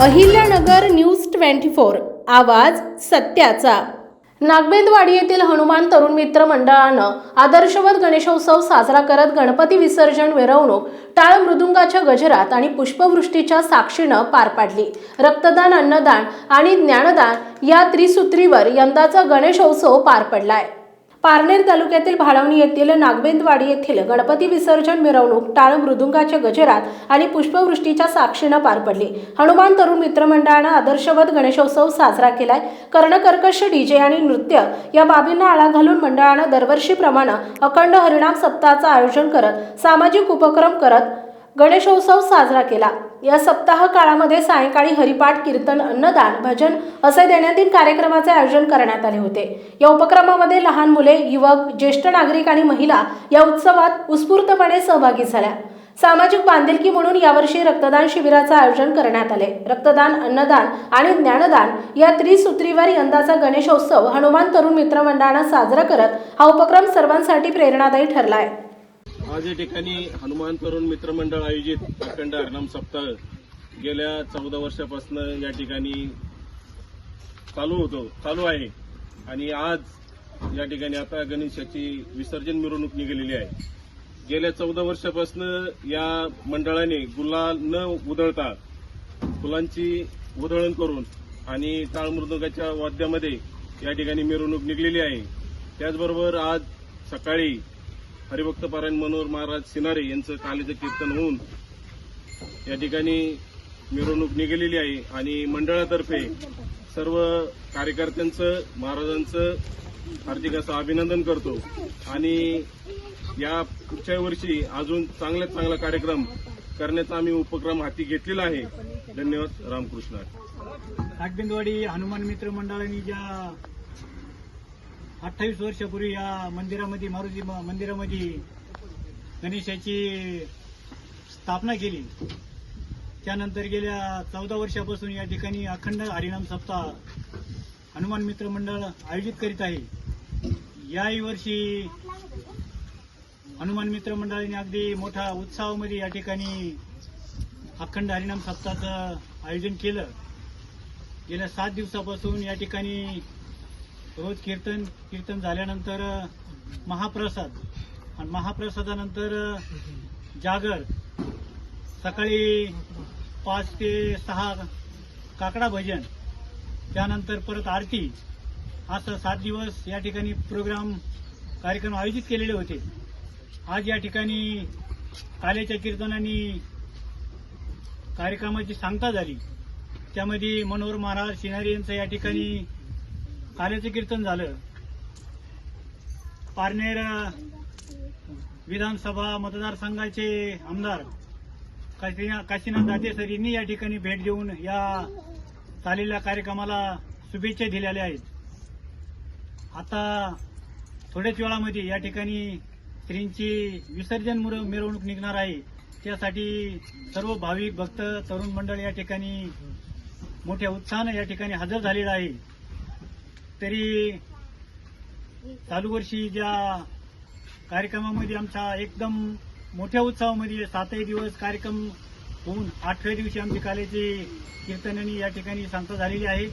Ahilyanagar news twenty four आवाज सत्याचा. नागबेंदवाडी येथील हनुमान तरुण मित्र मंडळानं आदर्शवत गणेशोत्सव साजरा करत गणपती विसर्जन मिरवणूक टाळ मृदुंगाच्या गजरात आणि पुष्पवृष्टीच्या साक्षीनं पार पाडली. रक्तदान अन्नदान आणि ज्ञानदान या त्रिसूत्रीवर यंदाचा गणेशोत्सव पार पडलाय. पारनेर तालुक्यातील भाळवणी येथील नागबेंदवाडी येथील गणपती विसर्जन मिरवणूक टाळ मृदुंगाच्या गजरात आणि पुष्पवृष्टीच्या साक्षीनं पार पडली. हनुमान तरुण मित्रमंडळानं आदर्शवत गणेशोत्सव साजरा केलाय. कर्णकर्कश डीजे आणि नृत्य या बाबींना आळा घालून मंडळानं दरवर्षीप्रमाणे अखंड हरिणाम सप्ताहाचं आयोजन करत सामाजिक उपक्रम करत गणेशोत्सव साजरा केला. या सप्ताह काळामध्ये सायंकाळी हरिपाठ कीर्तन अन्नदान भजन असे दैनंदिन कार्यक्रमाचे आयोजन करण्यात आले होते. या उपक्रमामध्ये लहान मुले युवक ज्येष्ठ नागरिक आणि महिला या उत्सवात उत्स्फूर्तपणे सहभागी झाल्या. सामाजिक बांधिलकी म्हणून यावर्षी रक्तदान शिबिराचं आयोजन करण्यात आले. रक्तदान अन्नदान आणि ज्ञानदान या त्रिसूत्रीवर यंदाचा गणेशोत्सव हनुमान तरुण मित्रमंडळानं साजरा करत हा उपक्रम सर्वांसाठी प्रेरणादायी ठरला आहे आज या ठिकाणी हनुमान तरुण मित्रमंडळ आयोजित अखंड हरनाम सप्ताह गेल्या चौदा वर्षापासून या ठिकाणी चालू होतो चालू आहे. आणि आज या ठिकाणी आता गणेशाची विसर्जन मिरवणूक निघालेली आहे. गेल्या चौदा वर्षापासून या मंडळाने गुलाल न उधळता फुलांची उधळण करून आणि टाळमृदंगाच्या वाद्यामध्ये या ठिकाणी मिरवणूक निघलेली आहे. त्याचबरोबर आज सकाळी हरिभक्त पारायण मनोहर महाराज सिनारे यांचं कालीचं कीर्तन होऊन या ठिकाणी मिरवणूक निघालेली आहे आणि मंडळातर्फे सर्व कार्यकर्त्यांचं महाराजांचं हार्दिक असं अभिनंदन करतो. आणि या पुढच्या वर्षी अजून चांगल्यात चांगला कार्यक्रम करण्याचा आम्ही उपक्रम हाती घेतलेला आहे. धन्यवाद. रामकृष्ण. नागबिंदवाडी हनुमान मित्र मंडळाने ज्या अठ्ठावीस वर्षापूर्वी या मंदिरामध्ये मारुती म- मंदिरामध्ये गणेशाची स्थापना केली. त्यानंतर गेल्या चौदा वर्षापासून या ठिकाणी अखंड हरिनाम सप्ताह हनुमान मित्र मंडळ आयोजित करीत आहे. याही वर्षी हनुमान मित्र मंडळाने अगदी मोठ्या उत्साहामध्ये या ठिकाणी अखंड हरिनाम सप्ताहाचं आयोजन केलं. गेल्या सात दिवसापासून या ठिकाणी रोज कीर्तन कीर्तन झाल्यानंतर महाप्रसाद. आणि महाप्रसादानंतर जागर. सकाळी पाच ते सहा काकडा भजन. त्यानंतर परत आरती. असं सात दिवस या ठिकाणी प्रोग्राम कार्यक्रम आयोजित केलेले होते. आज या ठिकाणी कालेच्या कीर्तनाने कार्यक्रमाची सांगता झाली. त्यामध्ये मनोहर महाराज शिनारी यांचं या ठिकाणी आल्याचं कीर्तन झालं. पारनेर विधानसभा मतदारसंघाचे आमदार काशीना- काशीनाथ दाते सर यांनी या ठिकाणी भेट देऊन या चाललेल्या कार्यक्रमाला शुभेच्छा दिलेल्या आहेत. आता थोड्याच वेळामध्ये या ठिकाणी श्रींची विसर्जन मिरवणूक निघणार आहे. त्यासाठी सर्व भाविक भक्त तरुण मंडळ या ठिकाणी मोठ्या उत्साहानं या ठिकाणी हजर झालेला आहे. तरी चालू वर्षी ज्या कार्यक्रमामध्ये आमचा एकदम मोठ्या उत्सवामध्ये सातही दिवस कार्यक्रम होऊन आठव्या दिवशी आमची कालेची कीर्तनाने या ठिकाणी सांगता झालेली आहे.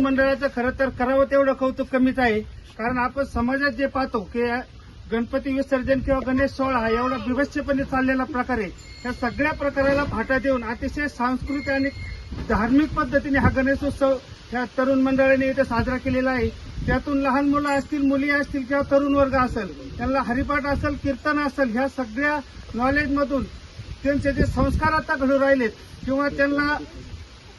मंडळाचं खरं तर करावं तेवढं कौतुक कमीच आहे. कारण आपण समाजात जे पाहतो की गणपती विसर्जन किंवा गणेश सोहळा हा एवढा विभस्यपणे चाललेला प्रकार आहे. या सगळ्या प्रकाराला फाटा देऊन अतिशय सांस्कृतिक आणि धार्मिक पद्धतीने हा गणेशोत्सव ह्या तरुण मंडळाने इथे साजरा केलेला आहे. त्यातून लहान मुलं असतील मुली असतील किंवा तरुण वर्ग असेल त्यांना हरिपाठ असेल कीर्तन असेल ह्या सगळ्या नॉलेजमधून त्यांचे जे संस्कार आता घडू राहिलेत किंवा त्यांना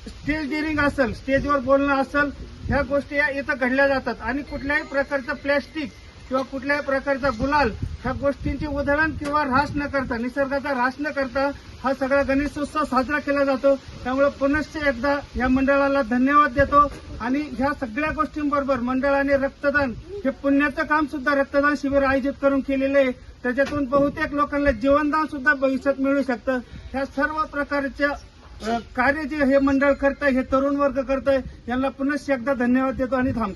स्टेज डिअरिंग असेल स्टेजवर बोलणं असेल ह्या गोष्टी या इथं घडल्या जातात. आणि कुठल्याही प्रकारचं प्लॅस्टिक किंवा कुठल्याही प्रकारचा गुलाल ह्या गोष्टींची उधळण किंवा ऱ्हास न करता निसर्गाचा ऱ्हास न करता हा सगळा गणेशोत्सव साजरा केला जातो. त्यामुळे पुनश्च एकदा या मंडळाला धन्यवाद देतो आणि ह्या सगळ्या गोष्टींबरोबर मंडळाने रक्तदान हे पुण्याचं काम सुद्धा रक्तदान शिबिर आयोजित करून केलेलं आहे. त्याच्यातून बहुतेक लोकांना जीवनदान सुद्धा भविष्यात मिळू शकतं. ह्या सर्व प्रकारच्या कार्य जे हे मंडळ करतंय हे तरुण वर्ग करतंय यांना पुनश्च एकदा धन्यवाद देतो आणि थांबतो.